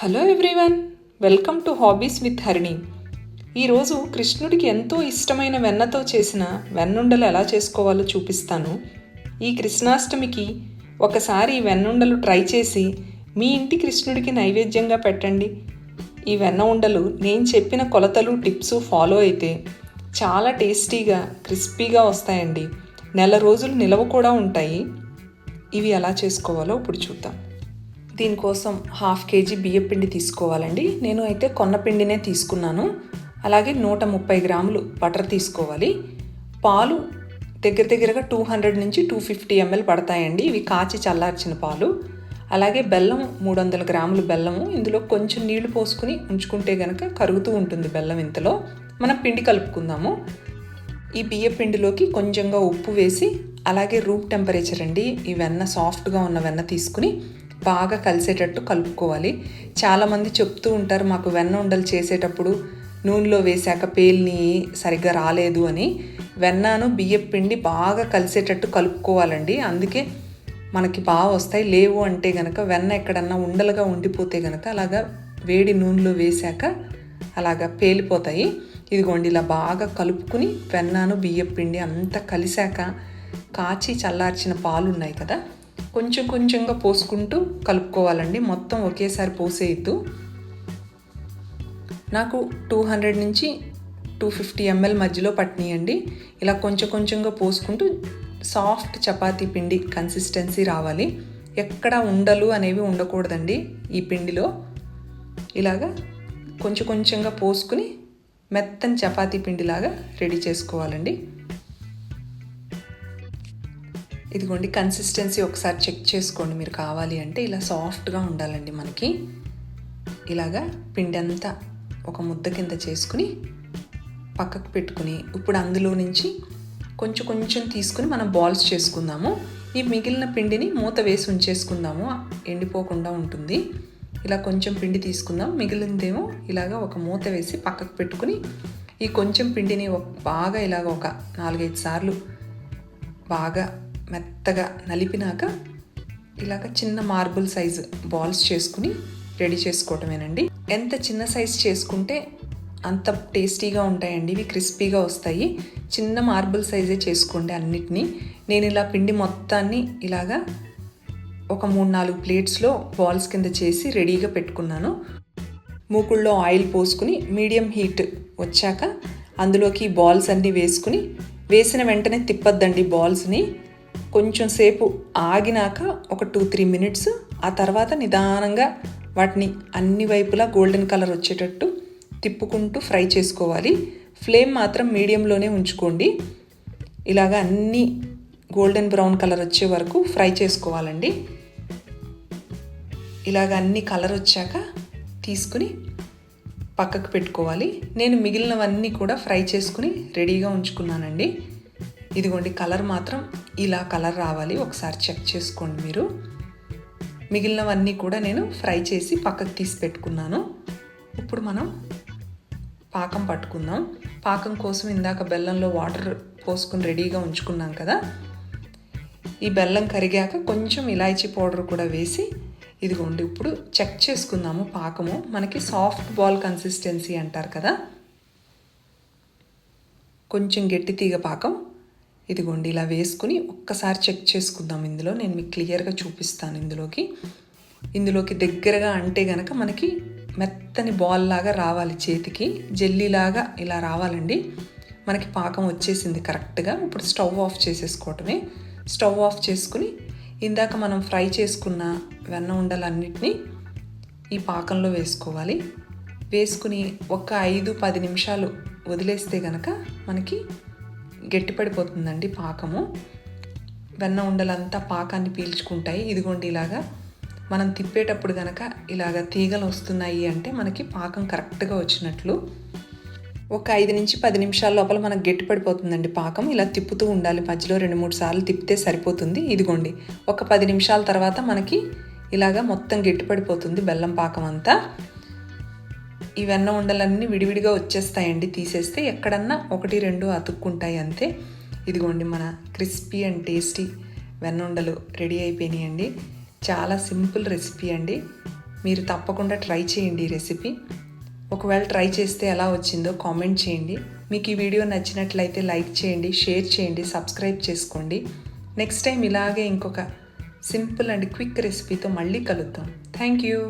Hello everyone welcome to hobbies with Harini ఈరోజు కృష్ణుడికి ఎంతో ఇష్టమైన వెన్నతో చేసిన వెన్నుండలు ఎలా చేసుకోవాలో చూపిస్తాను. ఈ కృష్ణాష్టమికి ఒకసారి వెన్నుండలు ట్రై చేసి మీ ఇంటి కృష్ణుడికి నైవేద్యంగా పెట్టండి. ఈ వెన్న ఉండలు నేను చెప్పిన కొలతలు టిప్స్ ఫాలో అయితే చాలా టేస్టీగా క్రిస్పీగా వస్తాయండి. నెల రోజులు నిలవ కూడా ఉంటాయి. ఇవి ఎలా చేసుకోవాలో ఇప్పుడు చూద్దాం. దీనికోసం హాఫ్ కేజీ బియ్య పిండి తీసుకోవాలండి. నేను అయితే కొన్న పిండినే తీసుకున్నాను. అలాగే నూట ముప్పై గ్రాములు బటర్ తీసుకోవాలి. పాలు దగ్గర దగ్గరగా టూ హండ్రెడ్ నుంచి టూ ఫిఫ్టీ ఎంఎల్ పడతాయండి. ఇవి కాచి చల్లార్చిన పాలు. అలాగే బెల్లం మూడు వందల గ్రాములు బెల్లము. ఇందులో కొంచెం నీళ్ళు పోసుకుని ఉంచుకుంటే కనుక కరుగుతూ ఉంటుంది బెల్లం ఇంతలో. మనం పిండి కలుపుకుందాము. ఈ బియ్య పిండిలోకి కొంచెంగా ఉప్పు వేసి అలాగే రూమ్ టెంపరేచర్ అండి. ఈ వెన్న సాఫ్ట్గా ఉన్న వెన్న తీసుకుని బాగా కలిసేటట్టు కలుపుకోవాలి. చాలామంది చెప్తూ ఉంటారు మాకు వెన్న ఉండలు చేసేటప్పుడు నూనెలో వేశాక పేల్ని సరిగ్గా రాలేదు అని. వెన్నను బియ్యం పిండి బాగా కలిసేటట్టు కలుపుకోవాలండి. అందుకే మనకి బాగా వస్తాయి. లేవు అంటే గనక వెన్న ఎక్కడన్నా ఉండలుగా ఉండిపోతే గనక అలాగా వేడి నూనెలో వేశాక అలాగా పేలిపోతాయి. ఇదిగోండి ఇలా బాగా కలుపుకుని వెన్నను బియ్యం పిండి అంతా కలిశాక కాచి చల్లార్చిన పాలు ఉన్నాయి కదా కొంచెం కొంచెంగా పోసుకుంటూ కలుపుకోవాలండి. మొత్తం ఒకేసారి పోసేయద్దు. నాకు టూ హండ్రెడ్ నుంచి టూ ఫిఫ్టీ ఎంఎల్ మధ్యలో పట్టినాయండి. ఇలా కొంచెం కొంచెంగా పోసుకుంటూ సాఫ్ట్ చపాతీ పిండి కన్సిస్టెన్సీ రావాలి. ఎక్కడ ఉండలు అనేవి ఉండకూడదండి ఈ పిండిలో. ఇలాగా కొంచెం కొంచెంగా పోసుకుని మెత్తని చపాతీ పిండిలాగా రెడీ చేసుకోవాలండి. ఇదిగోండి కన్సిస్టెన్సీ ఒకసారి చెక్ చేసుకోండి మీరు కావాలి అంటే. ఇలా సాఫ్ట్గా ఉండాలండి మనకి. ఇలాగా పిండి అంతా ఒక ముద్ద కింద చేసుకుని పక్కకు పెట్టుకుని ఇప్పుడు అందులో నుంచి కొంచెం కొంచెం తీసుకుని మనం బాల్స్ చేసుకుందాము. ఈ మిగిలిన పిండిని మూత వేసి ఉంచేసుకుందాము. ఎండిపోకుండా ఉంటుంది. ఇలా కొంచెం పిండి తీసుకుందాం. మిగిలిందేమో ఇలాగ ఒక మూత వేసి పక్కకు పెట్టుకుని ఈ కొంచెం పిండిని బాగా ఇలాగ ఒక నాలుగైదు సార్లు బాగా మెత్తగా నలిపినాక ఇలాగ చిన్న మార్బుల్ సైజు బాల్స్ చేసుకుని రెడీ చేసుకోవటమేనండి. ఎంత చిన్న సైజ్ చేసుకుంటే అంత టేస్టీగా ఉంటాయండి. ఇవి క్రిస్పీగా వస్తాయి. చిన్న మార్బుల్ సైజే చేసుకోండి అన్నిటినీ. నేను ఇలా పిండి మొత్తాన్ని ఇలాగా ఒక మూడు నాలుగు ప్లేట్స్లో బాల్స్ కింద చేసి రెడీగా పెట్టుకున్నాను. మూకుల్లో ఆయిల్ పోసుకుని మీడియం హీట్ వచ్చాక అందులోకి బాల్స్ అన్నీ వేసుకుని వేసిన వెంటనే తిప్పద్దండి బాల్స్ని. కొంచెం సేపు ఆగినాక ఒక టూ త్రీ మినిట్స్ ఆ తర్వాత నిదానంగా వాటిని అన్ని వైపులా గోల్డెన్ కలర్ వచ్చేటట్టు తిప్పుకుంటూ ఫ్రై చేసుకోవాలి. ఫ్లేమ్ మాత్రం మీడియంలోనే ఉంచుకోండి. ఇలాగ అన్ని గోల్డెన్ బ్రౌన్ కలర్ వచ్చే వరకు ఫ్రై చేసుకోవాలండి. ఇలాగ అన్ని కలర్ వచ్చాక తీసుకుని పక్కకు పెట్టుకోవాలి. నేను మిగిలినవన్నీ కూడా ఫ్రై చేసుకుని రెడీగా ఉంచుకున్నానండి. ఇదిగోండి కలర్ మాత్రం ఇలా కలర్ రావాలి. ఒకసారి చెక్ చేసుకోండి మీరు. మిగిలినవన్నీ కూడా నేను ఫ్రై చేసి పక్కకు తీసి పెట్టుకున్నాను. ఇప్పుడు మనం పాకం పట్టుకుందాం. పాకం కోసం ఇందాక బెల్లంలో వాటర్ పోసుకుని రెడీగా ఉంచుకున్నాం కదా. ఈ బెల్లం కరిగాక కొంచెం ఇలాచీ పౌడర్ కూడా వేసి ఇదిగోండి ఇప్పుడు చెక్ చేసుకుందాము పాకము. మనకి సాఫ్ట్ బాల్ కన్సిస్టెన్సీ అంటారు కదా. కొంచెం గట్టి తీగ పాకం. ఇదిగోండి ఇలా వేసుకుని ఒక్కసారి చెక్ చేసుకుందాం ఇందులో. నేను మీకు క్లియర్గా చూపిస్తాను ఇందులోకి. ఇందులోకి దగ్గరగా అంటే గనక మనకి మెత్తని బాల్ లాగా రావాలి చేతికి. జెల్లీలాగా ఇలా రావాలండి. మనకి పాకం వచ్చేసింది కరెక్ట్గా. ఇప్పుడు స్టవ్ ఆఫ్ చేసేసుకోవటమే. స్టవ్ ఆఫ్ చేసుకుని ఇందాక మనం ఫ్రై చేసుకున్న వెన్న ఉండలన్నిటినీ ఈ పాకంలో వేసుకోవాలి. వేసుకుని ఒక ఐదు పది నిమిషాలు వదిలేస్తే గనక మనకి గట్టిపడిపోతుందండి పాకము. వెన్న ఉండలంతా పాకాన్ని పీల్చుకుంటాయి. ఇదిగోండి ఇలాగా మనం తిప్పేటప్పుడు కనుక ఇలాగ తీగలు వస్తున్నాయి అంటే మనకి పాకం కరెక్ట్గా వచ్చినట్లు ఒక ఐదు నుంచి పది నిమిషాల లోపల మనకు గట్టిపడిపోతుందండి పాకం. ఇలా తిప్పుతూ ఉండాలి మధ్యలో రెండు మూడు సార్లు తిప్పితే సరిపోతుంది. ఇదిగోండి ఒక పది నిమిషాల తర్వాత మనకి ఇలాగా మొత్తం గట్టిపడిపోతుంది బెల్లం పాకం అంతా. ఈ వెన్న ఉండలన్నీ విడివిడిగా వచ్చేస్తాయండి. తీసేస్తే ఎక్కడన్నా ఒకటి రెండు అతుక్కుంటాయి అంతే. ఇదిగోండి మన క్రిస్పీ అండ్ టేస్టీ వెన్న ఉండలు రెడీ అయిపోయినాయండి. చాలా సింపుల్ రెసిపీ అండి. మీరు తప్పకుండా ట్రై చేయండి ఈ రెసిపీ. ఒకవేళ ట్రై చేస్తే ఎలా వచ్చిందో కామెంట్ చేయండి. మీకు ఈ వీడియో నచ్చినట్లయితే లైక్ చేయండి షేర్ చేయండి సబ్స్క్రైబ్ చేసుకోండి. నెక్స్ట్ టైం ఇలాగే ఇంకొక సింపుల్ అండ్ క్విక్ రెసిపీతో మళ్ళీ కలుద్దాం. Thank you.